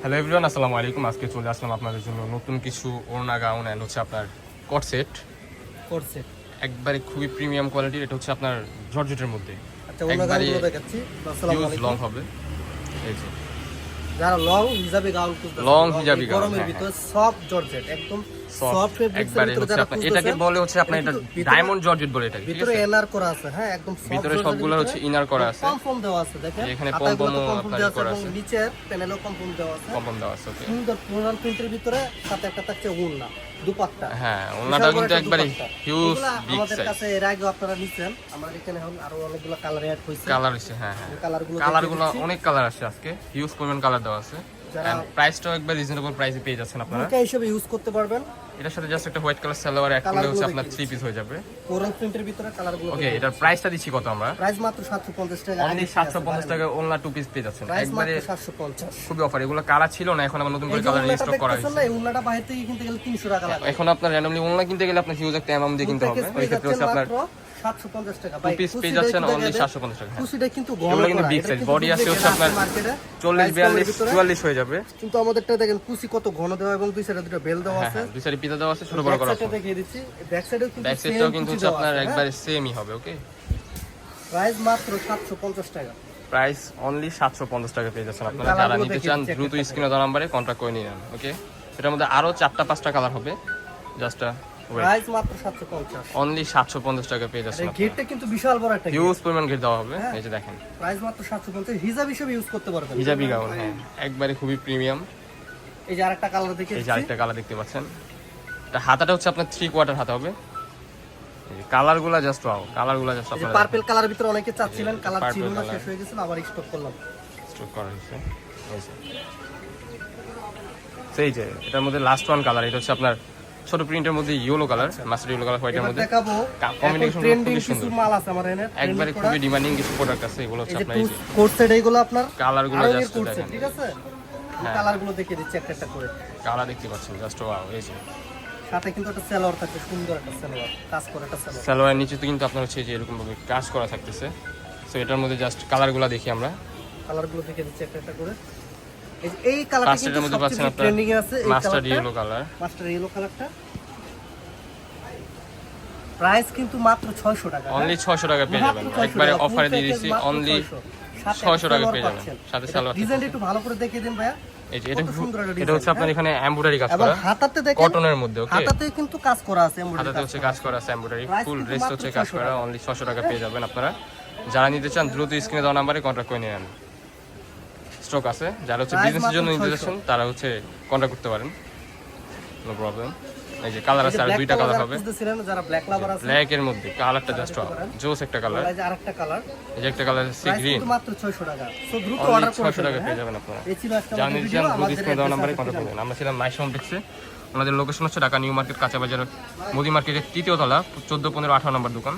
Hello everyone আসসালামু আলাইকুম। আজকে চলে আসলাম আপনাদের জন্য নতুন কিছু ওড়না গাউন অ্যান্ড হচ্ছে আপনার কট সেট করছে একবারে খুবই প্রিমিয়াম কোয়ালিটির এটা হচ্ছে আপনার জর্জেটের মধ্যে। আচ্ছা একবারে লং হবে। এই যে। যারা লং হিজাবি গাউন লং হিজাবি গাউন, গরমের হ্যাঁ, ভিতরে সব জর্জেট একদম সফট একবারে হচ্ছে আপনার এটাকে বলে হচ্ছে আপনার এটা ডায়মন্ড জর্জেট বলে এটাকে ভিতরে আছে? করা আছে হ্যাঁ একদম ভিতরে সবগুলো হচ্ছে inner করা আছে। কম দেওয়া আছে দেখেন। এখানে হাতাগুলোতে পম-পমও কম ফোম আপনার করা আছে। নিচের প্যানেলও কম দেওয়া আছে। কম্পন দেওয়া আছে ওকে। সুন্দর ফ্লোরাল প্রিন্টের ভিতরে সাথে একটা থাকছে উন্না দুপাট্টা। হ্যাঁ বিশাল কিন্তু একবারে হিউজ বিগ আমাদের সাইজ কাছে এর আগে আপনারা নিছেন। আমাদের এখানে এখন আরও অনেকগুলো কালার অ্যাড হয়েছে। কালার হ্যাঁ হ্যাঁ। এই কালারগুলো কালারগুলো অনেক কালার আছে আজকে। হিউজ পরিমাণ কালার দেওয়া আছে। প্রাইসটাও একবার রিজনেবল প্রাইসে পেয়ে যাচ্ছেন আপনারা। ভূমিকা হিসেবে ইউজ করতে পারবেন। এটার সাথে জাস্ট একটা হোয়াইট কালার সালোয়ার এক করলে হচ্ছে আপনার দেখিয়ে পিস হয়ে যাবে। কোরাল প্রিন্টের ভিতরে কালারগুলো ওকে এটার প্রাইসটা দিচ্ছি কত আমরা? প্রাইস মাত্র 750 টাকা অনলি সাতশো পঞ্চাশ টাকা ওনলা টু পিস পেয়ে যাচ্ছেন। একবারে 750 খুবই অফার এগুলো কালার ছিল না এখন আবার নতুন করে কালার রিস্টক করা হয়েছে। এই উন্নাটা বাইরে থেকে কিনতে গেলে 300 টাকা লাগে। এখন আপনার র্যান্ডমলি কিনতে গেলে আপনার হিউজ একটা অ্যামাউন্ট দিয়ে কিনতে হবে। ওই ক্ষেত্রে হচ্ছে আপনার 750 টাকা। পিস অনলি টাকা। হ্যাঁ। কিন্তু এগুলো কিন্তু আছে হচ্ছে আপনার হয়ে যাবে। কিন্তু আমাদেরটা দেখেন কুচি কত ঘন দেওয়া এবং দুই সাইডে দুটো বেল দেওয়া হ্যাঁ আছে। দুই সাইডে পিতা দেওয়া আছে ছোট বড় করা আছে। দেখিয়ে দিচ্ছি। ব্যাক সাইডেও কিন্তু ব্যাক সাইডটাও কিন্তু হচ্ছে আপনার? একবারে সেমই হবে ওকে প্রাইস মাত্র 750 টাকা। প্রাইস অনলি সাতশো পঞ্চাশ টাকা পেয়ে যাচ্ছেন আপনারা। যারা নিতে চান দিচ্ছি দ্রুত একটা স্ক্রিনে দেওয়া নাম্বারে কন্ট্যাক্ট করে নিন ওকে এটার মধ্যে আরও চারটা পাঁচটা কালার হবে। জাস্ট প্রাইস মাত্র 750 অনলি সাতশো পঞ্চাশ টাকা পেয়ে যাচ্ছেন গেটটা কিন্তু বিশাল বড় একটা হিউজ পরিমাণ গেট দেওয়া হবে। হ্যাঁ। এই যে দেখেন। প্রাইস মাত্র 750 হিজাব হিসেবে ইউজ করতে পারবেন। হিজাবি গাউন হ্যাঁ। একবারে খুবই প্রিমিয়াম এই যে আরেকটা কালার দেখে এই যে আরেকটা কালার দেখতে পাচ্ছেন। এটা হাতাটা হচ্ছে আপনার থ্রি কোয়ার্টার হাতা হবে। কালারগুলা জাস্ট ওয়াও কালারগুলা জাস্ট আপনারা পার্পল কালার ভিতরে অনেকে চাচ্ছিলেন কালার ছিল না শেষ হয়ে গেছিল আবার স্টক করলাম। স্ট্রোক করা হয়েছে। এই সেই যে এটার মধ্যে লাস্ট ওয়ান কালার এটা হচ্ছে আপনার ছোট প্রিন্টের মধ্যে yellow colour mustard yellow colour হোয়াইটের মধ্যে। দেখাবো ট্রেন্ডিং কিছু মাল আছে আমার এনে একবারে খুবই ডিমান্ডিং কিছু প্রোডাক্ট আছে এগুলো হচ্ছে আপনার এই যে কোট সেট এইগুলো আপনার কালারগুলো আরও জাস্ট দেখেন। ঠিক আছে? হ্যাঁ। কালারগুলো দেখিয়ে দিচ্ছি একটা একটা করে। কালার দেখতে পাচ্ছেন জাস্ট ওয়াও এই যে। সাথে কিন্তু একটা সেলোয়ার থাকে সুন্দর একটা সেলোয়ার কাজ করে একটা সেলোয়ার। সালোয়ারের নিচে তো কিন্তু আপনার হচ্ছে যে এরকম ভাবে কাজ করা থাকতেছে। সো এটার মধ্যে জাস্ট কালারগুলো দেখি আমরা। কালারগুলো দেখিয়ে দিচ্ছি একটা একটা করে। এই কালারটা কিন্তু মধ্যে পাচ্ছেন আপনার ট্রেন্ডিং এ আছে এই mustard yellow colour mustard yellow কালারটা প্রাইস কিন্তু মাত্র 600 টাকা অনলি ছয়শো টাকা পেয়ে যাবেন। একবারে অফারে দিয়ে দিচ্ছি অনলি ছয়শো। টাকা পেয়ে যাবেন। সাথে সালোয়ার ডিজাইনটা একটু ভালো করে দেখিয়ে দিন ভাইয়া। এই যে এটা হচ্ছে আপনার এখানে এমব্রয়ডারি কাজ এবং করা। হাতাতে দেখেন কটনের মধ্যে ওকে হাতাতে কিন্তু কাজ করা আছে embroidery হাতাতে হচ্ছে কাজ করা আছে এমব্রয়ডারি ফুল ড্রেস হচ্ছে কাজ করা অনলি টাকা পেয়ে যাবেন আপনারা। যারা নিতে চান দ্রুত স্ক্রিনে দেওয়া নাম্বারে কন্ট্যাক্ট করে নেন। স্টক আছে যারা হচ্ছে বিজনেসের জন্য নিতে 600 তারা হচ্ছে কন্ট্যাক্ট করতে পারেন। নো প্রবলেম এই যে কালার আছে আর দুইটা কালার হবে। যারা ব্ল্যাক লাভার আছে ব্ল্যাক এর মধ্যে কালারটা জাস্ট জোস একটা কালার এই যে আরেকটা কালার এই যে একটা কালার প্রাইস গ্রিন মাত্র 600 টাকা। সো দ্রুত অর্ডার করে ছশো টাকা পেয়ে হ্যাঁ? যাবেন আপনারা। চান দ্রুত আমাদের স্ক্রিনে দেওয়া নাম্বারে আছে কন্ট্যাক্ট করবেন। আমরা ছিলাম মাইশ কমপ্লেক্সে আমাদের লোকেশন হচ্ছে ঢাকা নিউ মার্কেট কাঁচা বাজার মোদি মার্কেটের তৃতীয় তলা চোদ্দ পনেরো আঠারো নম্বর দোকান।